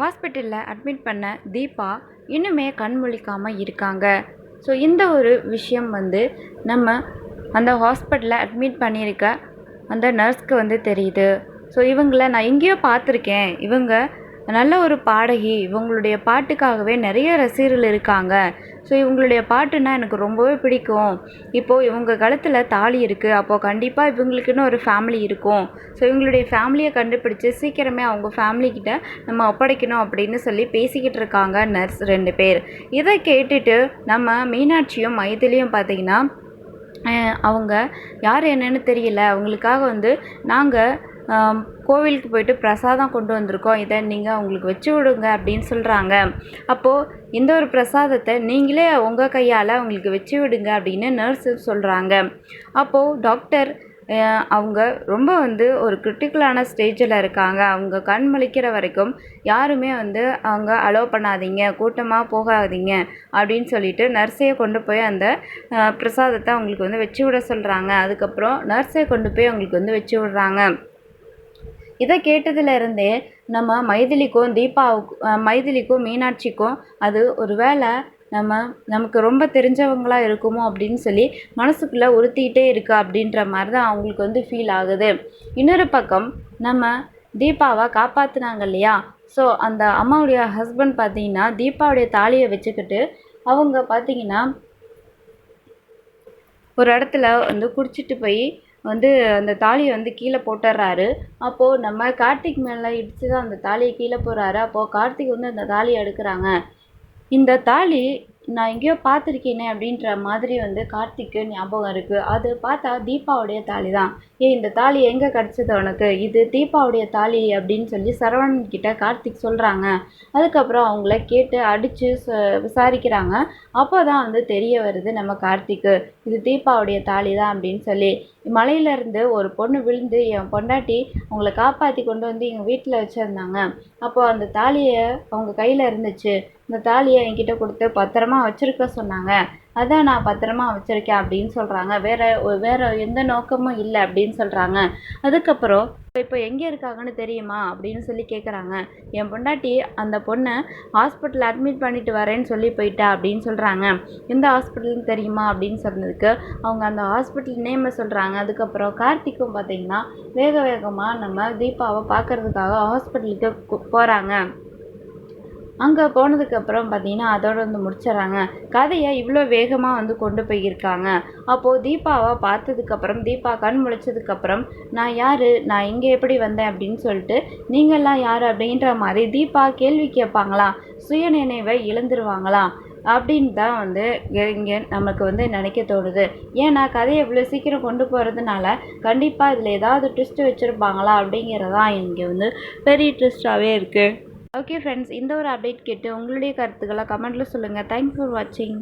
ஹாஸ்பிட்டலில் அட்மிட் பண்ண தீபா இன்னுமே கண் முழிக்காமல் இருக்காங்க. ஸோ இந்த ஒரு விஷயம் வந்து நம்ம அந்த ஹாஸ்பிட்டலில் அட்மிட் பண்ணியிருக்க அந்த நர்ஸ்க்கு வந்து தெரியுது. ஸோ இவங்கள நான் எங்கேயோ பார்த்துருக்கேன். இவங்க நல்ல ஒரு பாடகி. இவங்களுடைய பாட்டுக்காகவே நிறைய ரசிகர்கள் இருக்காங்க. ஸோ இவங்களுடைய பாட்டுனா எனக்கு ரொம்பவே பிடிக்கும். இப்போது இவங்க கழுத்தில் தாலி இருக்குது அப்போது கண்டிப்பாக இவங்களுக்குன்னு ஒரு ஃபேமிலி இருக்கும். ஸோ இவங்களுடைய ஃபேமிலியை கண்டுபிடிச்சி சீக்கிரமே அவங்க ஃபேமிலிக்கிட்ட நம்ம ஒப்படைக்கணும் அப்படின்னு சொல்லி பேசிக்கிட்டு இருக்காங்க நர்ஸ் ரெண்டு பேர். இதை கேட்டுட்டு நம்ம மீனாட்சியும் மைதிலியும் பார்த்தீங்கன்னா அவங்க யார் என்னன்னு தெரியல. அவங்களுக்காக வந்து நாங்கள் கோவிலுக்கு போயிட்டு பிரசாதம் கொண்டு வந்திருக்கோம். இதை நீங்கள் அவங்களுக்கு வச்சு விடுங்க அப்படின்னு சொல்கிறாங்க அப்போது இந்த ஒரு பிரசாதத்தை நீங்களே உங்கள் கையால் அவங்களுக்கு வச்சு விடுங்க அப்படின்னு நர்ஸு சொல்கிறாங்க அப்போது டாக்டர் அவங்க ரொம்ப வந்து ஒரு கிரிட்டிக்கலான ஸ்டேஜில் இருக்காங்க. அவங்க கண் முழிக்கிற வரைக்கும் யாருமே வந்து அவங்க அலோவ் பண்ணாதீங்க கூட்டமாக போகாதீங்க அப்படின்னு சொல்லிட்டு நர்ஸையை கொண்டு போய் அந்த பிரசாதத்தை அவங்களுக்கு வந்து வச்சு விட சொல்கிறாங்க அதுக்கப்புறம் நர்ஸை கொண்டு போய் அவங்களுக்கு வந்து வச்சு விடுறாங்க. இதை கேட்டதுல இருந்தே நம்ம மைதிலிக்கும் தீபாவுக்கும் மைதிலிக்கும் மீனாட்சிக்கும் அது ஒரு வேளை நம்ம நமக்கு ரொம்ப தெரிஞ்சவங்களா இருக்குமோ அப்படின்னு சொல்லி மனசுக்குள்ளே உறுத்திக்கிட்டே இருக்கு அப்படின்ற மாதிரி தான் அவங்களுக்கு வந்து ஃபீல் ஆகுது. இன்னொரு பக்கம் நம்ம தீபாவை காப்பாற்றுனாங்க இல்லையா? ஸோ அந்த அம்மாவுடைய ஹஸ்பண்ட் பார்த்தீங்கன்னா தீபாவுடைய தாலியை வச்சுக்கிட்டு அவங்க பார்த்தீங்கன்னா ஒரு இடத்துல வந்து குடிச்சிட்டு போய் வந்து அந்த தாலியை வந்து கீழே போட்டுடுறாரு. அப்போது நம்ம கார்த்திக் மேலே இடிச்சு தான் அந்த தாலியை கீழே போடுறாரு. அப்போது கார்த்திக் வந்து அந்த தாலியை எடுக்கிறாங்க. இந்த தாலி நான் எங்கேயோ பார்த்துருக்கேனே அப்படின்ற மாதிரி வந்து கார்த்திக்கு ஞாபகம் இருக்குது அது பார்த்தா தீபாவுடைய தாலி தான் ஏ இந்த தாலி எங்கே கிடச்சது உனக்கு? இது தீபாவுடைய தாலி அப்படின்னு சொல்லி சரவணன் கிட்ட கார்த்திக் சொல்கிறாங்க அதுக்கப்புறம் அவங்கள கேட்டு அடித்து விசாரிக்கிறாங்க. அப்போ தான் வந்து தெரிய வருது நம்ம கார்த்திக்கு இது தீபாவுடைய தாலி தான் அப்படின்னு சொல்லி. மலையிலேருந்து ஒரு பொண்ணு விழுந்து என் பொண்டாட்டி அவங்கள காப்பாற்றி கொண்டு வந்து எங்கள் வீட்டில் வச்சுருந்தாங்க. அப்போ அந்த தாலியை அவங்க கையில் இருந்துச்சு. இந்த தாலியை என்கிட்ட கொடுத்து பத்திரமா வச்சிருக்க சொன்னாங்க. அதான் நான் பத்திரமா வச்சிருக்கேன் அப்படின்னு சொல்கிறாங்க வேற வேறு வேற எந்த நோக்கமும் இல்லை அப்படின்னு சொல்கிறாங்க அதுக்கப்புறம் இப்போ எங்கே இருக்காங்கன்னு தெரியுமா? அப்படின்னு சொல்லி கேட்குறாங்க என் பொண்டாட்டி அந்த பொண்ணை ஹாஸ்பிட்டல் அட்மிட் பண்ணிட்டு வரேன்னு சொல்லி போயிட்டா? அப்படின்னு சொல்கிறாங்க எந்த ஹாஸ்பிட்டல்னு தெரியுமா? அப்படின்னு சொன்னதுக்கு அவங்க அந்த ஹாஸ்பிட்டல் நேமை சொல்கிறாங்க அதுக்கப்புறம் கார்த்திக்கும் பார்த்தீங்கன்னா வேக வேகமாக நம்ம தீபாவை பார்க்கறதுக்காக ஹாஸ்பிட்டலுக்கு போகிறாங்க அங்கே போனதுக்கப்புறம் பார்த்தீங்கன்னா அதோட வந்து முடிச்சிடுறாங்க. கதையை இவ்வளோ வேகமாக வந்து கொண்டு போயிருக்காங்க. அப்போது தீபாவை பார்த்ததுக்கப்புறம் தீபா கண் முழிச்சதுக்கப்புறம் நான் யார்? நான் இங்கே எப்படி வந்தேன்? அப்படின்னு சொல்லிட்டு நீங்கள்லாம் யார்? அப்படின்ற மாதிரி தீபா கேள்வி கேட்பாங்களா? சுயநினைவை இழந்துருவாங்களா? அப்படின்னு தான் வந்து இங்கே நமக்கு வந்து நினைக்க தோணுது. ஏன்னா கதையை இவ்வளோ சீக்கிரம் கொண்டு போகிறதுனால கண்டிப்பாக இதில் ஏதாவது ட்விஸ்ட்டு வச்சுருப்பாங்களா அப்படிங்கிறதான் இங்கே வந்து பெரிய ட்விஸ்ட்டாகவே இருக்குது ஓகே ஃப்ரெண்ட்ஸ் இந்த ஒரு அப்டேட் கேட்டு உங்களுடைய கருத்துக்களை கமெண்ட்டில் சொல்லுங்கள் தேங்க்ஸ் ஃபார் வாட்சிங்